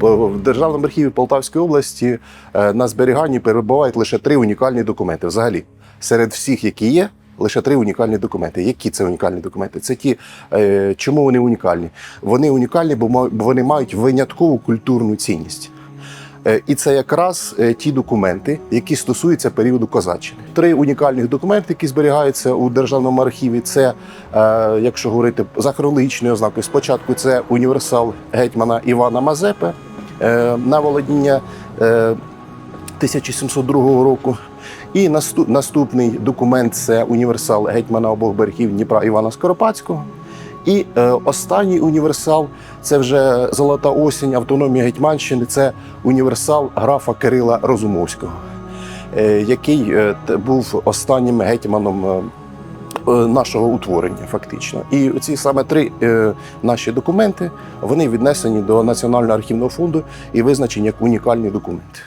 В Державному архіві Полтавської області е, на зберіганні перебувають лише три унікальні документи. Взагалі, серед всіх, які є, лише три унікальні документи. Які це унікальні документи? Це ті, е, чому вони унікальні? Вони унікальні, бо вони мають виняткову культурну цінність. Е, І це якраз е, ті документи, які стосуються періоду козаччини. Три унікальних документи, які зберігаються у державному архіві. Це, е, якщо говорити за хронологічною ознакою, спочатку це універсал гетьмана Івана Мазепи на володіння е, 1702 року. І наступ, наступний документ це універсал гетьмана обох берегів Дніпра Івана Скоропадського. І е, останній універсал це вже Золота осінь автономії Гетьманщини. Це універсал графа Кирила Розумовського, е, який е, був останнім гетьманом е, е, нашого утворення, фактично. І ці саме три е, наші документи вони віднесені до Національного архівного фонду і визначені як унікальні документи.